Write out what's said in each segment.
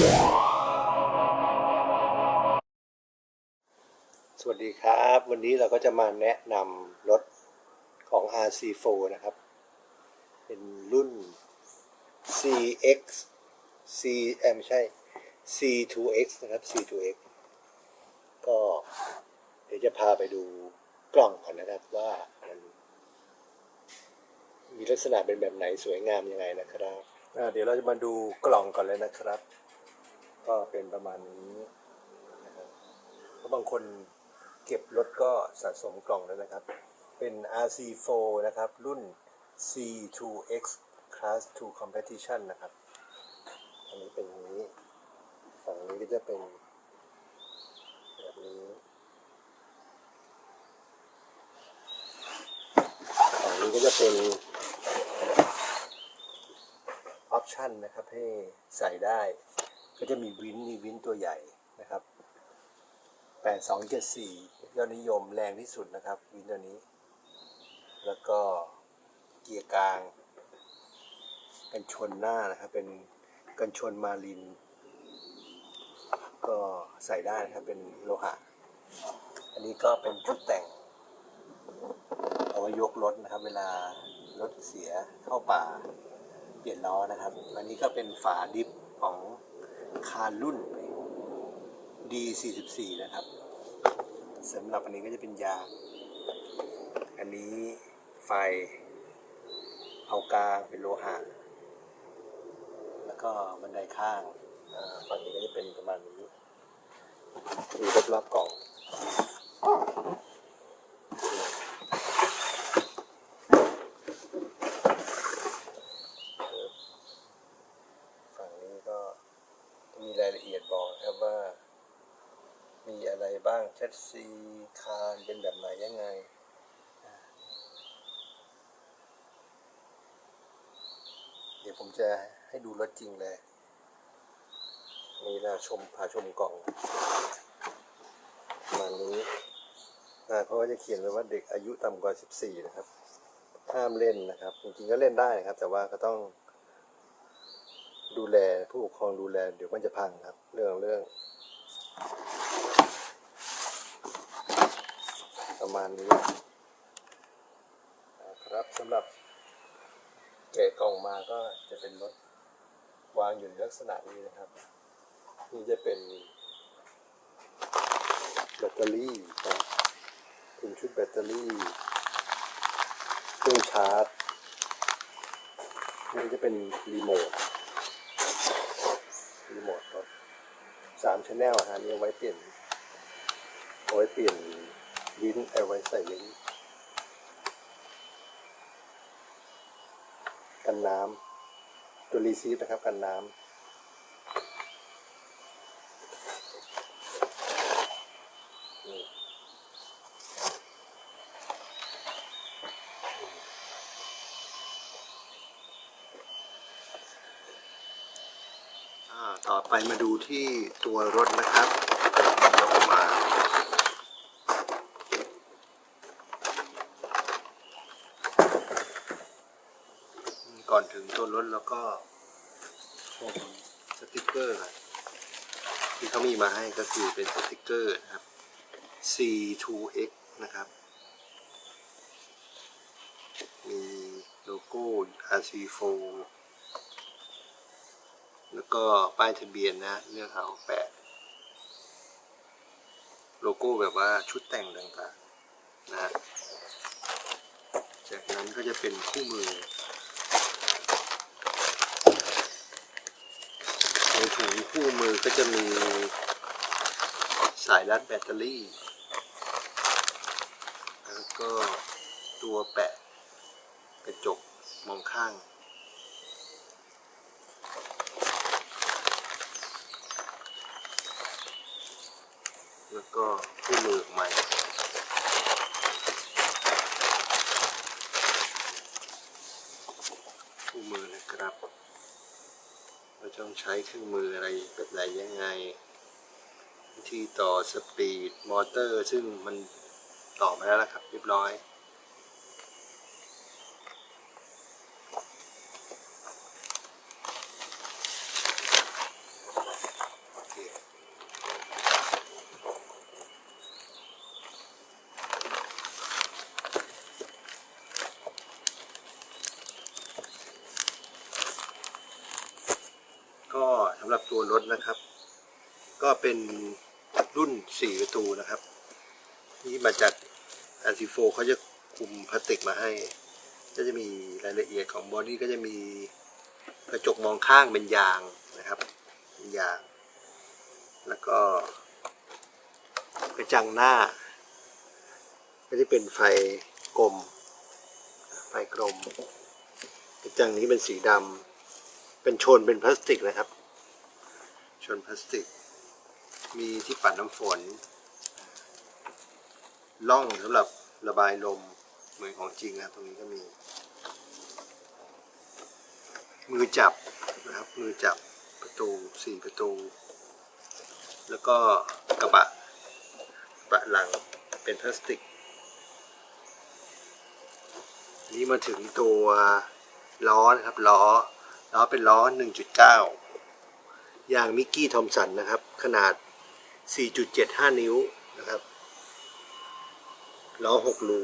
สวัสดีครับ วันนี้เราก็จะมาแนะนำรถของ RC4 นะครับ เป็นรุ่น CX C เอ่ไม่ใช่ C2X นะครับ C2X ก็เดี๋ยวจะพาไปดูกล่องก่อนนะครับว่ามันมีลักษณะเป็นแบบไหนสวยงามยังไงนะครับเดี๋ยวเราจะมาดูกล่องก่อนเลยนะครับ ก็เป็นประมาณนี้นะครับเพราะบางคนเก็บรถก็สะสมกล่องแล้วนะครับ เป็น RC4 นะครับ รุ่น C2X Class 2 Competition นะครับ อันนี้เป็นอย่างนี้ ฝั่งนี้ก็จะเป็นแบบนี้ฝั่งนี้ก็จะเป็นออปชันนะครับให้ใส่ได้ ก็จะมีวินมีวินตัวใหญ่นะครับ 8274 ยอดนิยมแรงที่สุดนะครับ วินตัวนี้ แล้วก็เกียร์กลาง กันชนหน้านะครับ เป็นกันชนมาลิน ก็ใส่ได้นะครับ เป็นโลหะ อันนี้ก็เป็นชุดแต่ง เอาไว้ยกรถนะครับ เวลารถเสียเข้าป่าเปลี่ยนล้อนะครับ อันนี้ก็เป็นฝาดิฟของ คารรุ่น D44 นะครับสำหรับอันนี้ก็จะเป็นยา อันนี้ไฟ เอากลางเป็นโลหะ แล้วก็บันไดข้างฝั่งนี้ก็จะเป็นประมาณนี้ดูรอบๆกล่องนี้ก็มีรายละเอียดบอกนะครับว่า มีอะไร บ้างแชสซีคานเป็นแบบไหนยังไงเดี๋ยวผมจะให้ดูรถจริงเลย นี่เราชมพาชมกล่องประมาณนี้อ่าเขาก็จะเขียนไว้ว่าเด็กอายุต่ำกว่า 14 นะครับ ห้ามเล่นนะครับ จริงๆก็เล่นได้นะครับ แต่ว่าก็ต้อง ดูแลผู้ปกครองดูแลเดี๋ยวมันจะพังครับ เรื่องเรื่อง ประมาณนี้นะครับสำหรับแกะกล่องมาก็จะเป็นรถวางอยู่ในลักษณะนี้นะครับ นี่จะเป็นแบตเตอรี่ครับเป็นชุดแบตเตอรี่เครื่องชาร์จนี่จะเป็นรีโมทรีโมทรถสามชแนลฮะนี่เอาไว้เปลี่ยนเอาไว้เปลี่ยน ลิ้นเอาไว้ใส่ลิ้นกันน้ำตัวรีซีฟนะครับกันน้ำนี่ต่อไปมาดูที่ตัวรถนะครับยกมา อนถึงตัวรถแล้วก็ชมสติกเกอร์ที่เขามีมาให้ก็คือเป็นสติกเกอร์นะครับ C2X นะครับ มีโลโก้ RC4 แล้วก็ป้ายทะเบียนนะเรื่องหาแปดโลโก้แบบว่าชุดแต่งต่างๆนะจากนั้นก็จะเป็นคู่มือ ในถุงคู่มือก็จะมีสายรัดแบตเตอรี่ แล้วก็ตัวแปะกระจกมองข้าง แล้วก็คู่มือใหม่คู่มือนะครับ เราต้องใช้เครื่องมืออะไรแบบไหนยังไง ที่ต่อสปีดมอเตอร์ ซึ่งมันต่อมาแล้วนะครับ เรียบร้อย สำห รถนะครับ ก็เป็นรุ่นสี่ประตูนะครับ ที่มาจากอันซีโฟเขาจะคุมพลาสติกมาให้ ก็จะมีรายละเอียดของบอดี้ก็จะมีกระจกมองข้างเป็นยางนะครับเป็นยาง แล้วก็กระจังหน้า ก็จะเป็นไฟกลม ไฟกลม กระจังนี้เป็นสีดำเป็นชนเป็นพลาสติกนะครับ ชนพลาสติก มีที่ปัดน้ำฝนล่องสำหรับระบายลมเหมือนของจริงนะตรงนี้ก็มี มือจับนะครับมือจับประตูสี่ประตู แล้วก็กระบะกระบะหลังเป็นพลาสติก นี้มาถึงตัวล้อนะครับล้อล้อเป็นล้อ 1.9 ยางมิกกี้ทอมสันนะครับ ขนาด 4.75 นิ้วนะครับล้อ6รู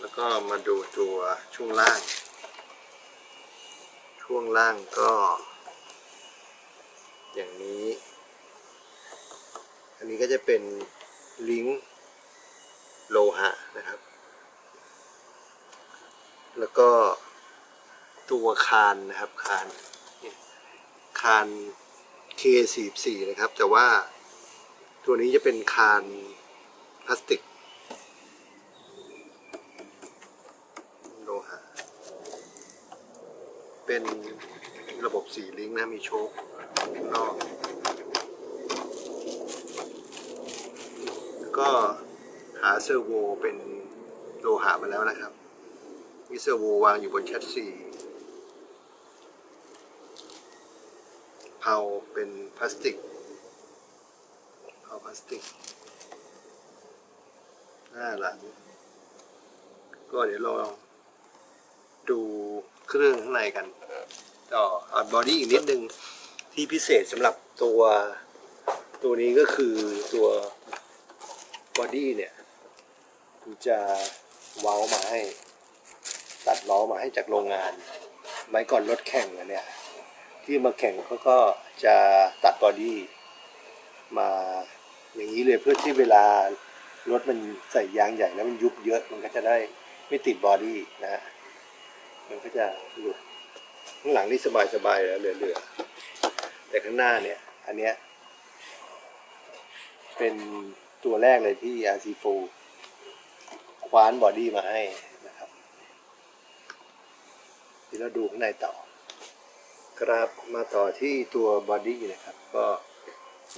แล้วก็มาดูตัวช่วงล่าง ช่วงล่างก็ อย่างนี้ อันนี้ก็จะเป็นลิงก์โลหะนะครับ แล้วก็ตัวคานนะครับคาน คาน K44 นะครับ แต่ว่าตัวนี้จะเป็นคานพลาสติกโลหะเป็นระบบสีลิงก์นะ มีโชคนอกก็หาเซอร์โวเป็นโลหะมาแล้วนะครับ มีเซอร์โววางอยู่บนแชสซีเพาเป็นพลาสติกเพาพลาสติก หน้าหลัง ก็เดี๋ยวเราดูเครื่องข้างในกันต่ออัดบอดี้อีกนิดนึงที่พิเศษสำหรับตัวตัวนี้ก็คือตัวบอดี้เนี่ยมันจะเว้ามาให้ ตัดล้อมาให้จากโรงงานไม้ก่อนรถแข่งอะเนี่ย ที่มาแข่งเขาก็จะตัดบอดี้มาอย่างนี้เลยเพื่อที่เวลารถมันใส่ยางใหญ่แล้วมันยุบเยอะมันก็จะได้ไม่ติดบอดี้นะฮะมันก็จะหลุดข้างหลังนี่สบายๆแล้วเหลือๆแต่ข้างหน้าเนี่ย อันเนี้ยเป็นตัวแรกเลยที่ RC4 คว้านบอดี้มาให้นะครับเดี๋ยวเราดูข้างในต่อ ครับมาต่อที่ตัวบอดี้นะครับ ก็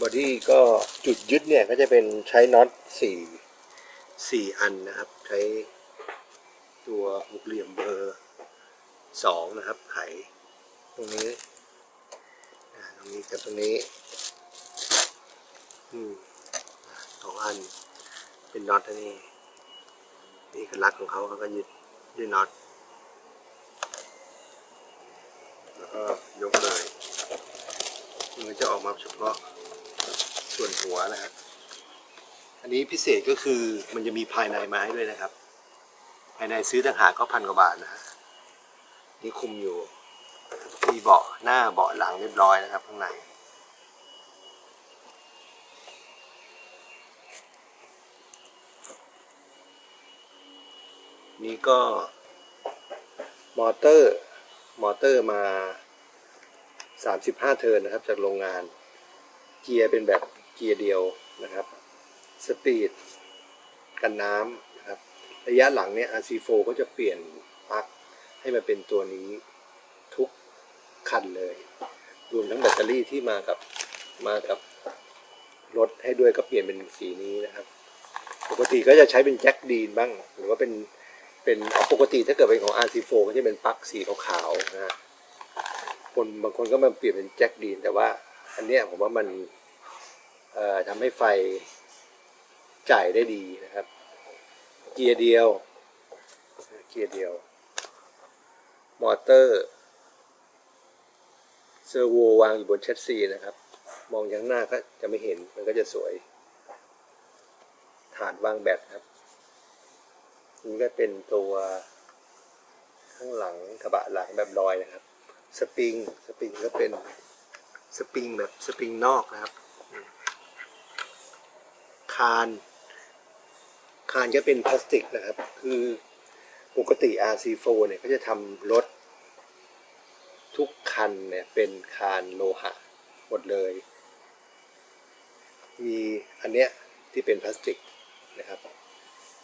บอดี้ก็จุดยึดเนี่ยก็จะเป็นใช้น็อตสี่สี่อันนะครับ ใช้ตัวหกเหลี่ยมเบอร์สองนะครับ ไขตรงนี้ตรงนี้กับตรงนี้อืมสองอันเป็นน็อตอันนี้นี่คือลักของเขาเขาก็ยึดด้วยน็อต แล้ว ก็ยกเลยมันจะออกมาเฉพาะส่วนหัวนะครับ อันนี้พิเศษก็คือมันจะมีภายในมาให้ด้วยนะครับ ภายในซื้อต่างหากก็พันกว่าบาทนะฮะนี่คุมอยู่มีเบาะหน้าเบาะหลังเรียบร้อยนะครับข้างในนี่ก็มอเตอร์ มอเตอร์มา 35 เทิร์นนะครับจากโรงงาน เกียร์เป็นแบบเกียร์เดียวนะครับ สปีด กันน้ำนะครับ ระยะหลังเนี่ย RC4 ก็จะเปลี่ยนปลั๊กให้มาเป็นตัวนี้ทุกคันเลย รวมทั้งแบตเตอรี่ที่มากับมากับรถให้ด้วยก็เปลี่ยนเป็นสีนี้นะครับ ปกติก็จะใช้เป็นแจ็คดีนบ้าง หรือว่าเป็นเป็นปกติถ้าเกิดเป็นของ RC4 ก็จะเป็นปลั๊กสีขาวๆนะฮะ คนบางคนก็มาเปลี่ยนเป็นแจ็คดีน แต่ว่าอันเนี้ยผมว่ามันเอ่อทำให้ไฟจ่ายได้ดีนะครับ เกียร์เดียว เกียร์เดียว มอเตอร์เซอร์โววางอยู่บนแชสซีนะครับ มองยังหน้าก็จะไม่เห็นมันก็จะสวย ฐานวางแบตครับนี่ก็เป็นตัวข้างหลังกระบะหลังแบบลอยนะครับ สปริง สปริงก็เป็นสปริงแบบสปริงนอกนะครับ คาน คานก็เป็นพลาสติกนะครับ คือปกติ RC4 เนี่ยเขาจะทำรถทุกคันเนี่ยเป็นคานโลหะหมดเลย มีอันเนี้ยที่เป็นพลาสติกนะครับ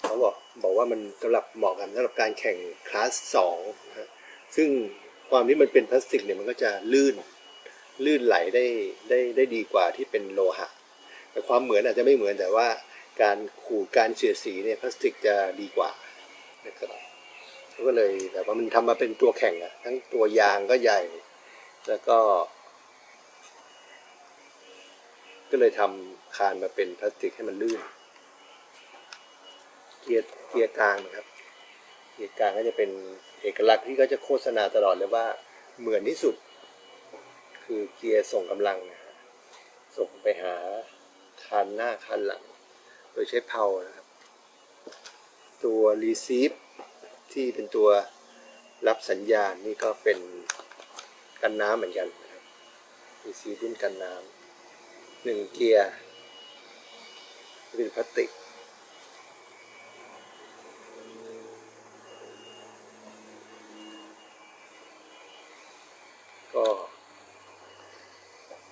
เขาบอกบอกว่ามันสำหรับเหมาะกับสำหรับการแข่งคลาสสองนะฮะซึ่ง ความที่มันเป็นพลาสติกเนี่ยมันก็จะลื่นลื่นไหลได้ได้ได้ดีกว่าที่เป็นโลหะ แต่ความเหมือนอาจจะไม่เหมือนแต่ว่าการขูดการเฉื่อยสีเนี่ยพลาสติกจะดีกว่านะครับก็เลยแต่ว่ามันทำมาเป็นตัวแข่งอะทั้งตัวยางก็ใหญ่ แล้วก็ ก็เลยทำคานมาเป็นพลาสติกให้มันลื่น เกียร์เกียร์กลางนะครับ เกียร์กลางก็จะเป็น เอกลักษณ์ที่ก็จะโฆษณาตลอดเลยว่าเหมือนที่สุด คือเกียร์ส่งกำลังนะฮะส่งไปหาคันหน้าคันหลัง โดยใช้เพานะครับ ตัว receive ที่เป็นตัวรับสัญญาณนี่ก็เป็นกันน้ำเหมือนกันนะครับ receive รุ่นกันน้ำหนึ่งเกียร์เป็นพลาสติก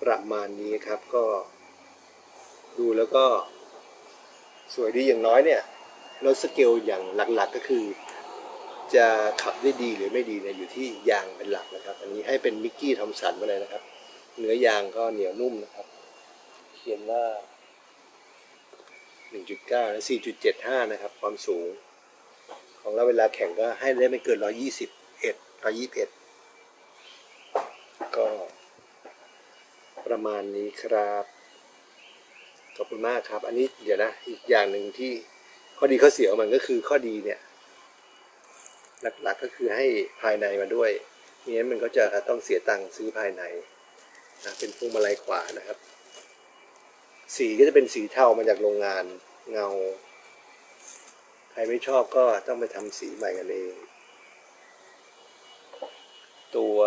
ประมาณนี้ครับก็ ดูแล้วก็ สวยดีอย่างน้อยเนี่ยรถสเกลอย่างหลักๆก็คือ จะขับได้ดีหรือไม่ดีเนี่ยอยู่ที่ยางเป็นหลักนะครับ อันนี้ให้เป็นมิกกี้ทอมสันมาเลยนะครับ เนื้อยางก็เหนียวนุ่มนะครับเขียนว่า 1.9 และ 4.75 นะครับ ความสูง ของเราเวลาแข่งก็ให้ได้ไม่เกิน 121 121 ก็ ประมาณนี้ครับ ขอบคุณมากครับ อันนี้เดี๋ยวนะ อีกอย่างหนึ่งที่ข้อดีข้อเสียของมันก็คือข้อดีเนี่ย หลักๆก็คือให้ภายในมาด้วยม่งั้นมันก็จะต้องเสียตังค์ซื้อภายในนะเป็นพวงมาลัยขวานะครับ สีก็จะเป็นสีเทามาจากโรงงานเงา ใครไม่ชอบก็ต้องไปทำสีใหม่กันเอง ตัว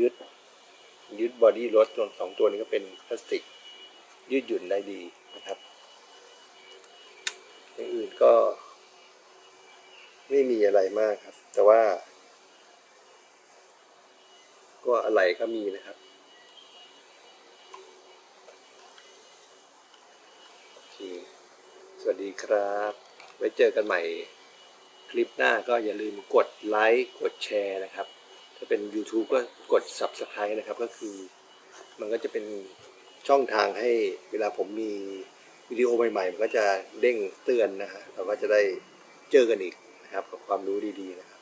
ยึด ยึดบอดี้รถตัวสองตัวนี้ก็เป็นพลาสติก ยืดหยุ่นได้ดีนะครับอย่างอื่นก็ ไม่มีอะไรมากครับ แต่ว่า ก็อะไรก็มีนะครับโอเคสวัสดีครับ ไว้เจอกันใหม่คลิปหน้าก็อย่าลืมกดไลค์กดแชร์นะครับาเป็น YouTube ก็กด Subscribe นะครับ ก็คือ มันก็จะเป็นช่องทางให้เวลาผมมีวิดีโอใหม่ๆ มันก็จะเด้งเตือนนะฮะเราก็จะได้เจอกันอีกนะครับ กับความรู้ดีๆนะครับ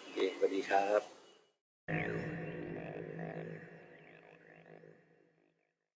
โอเคสวัสดีครับ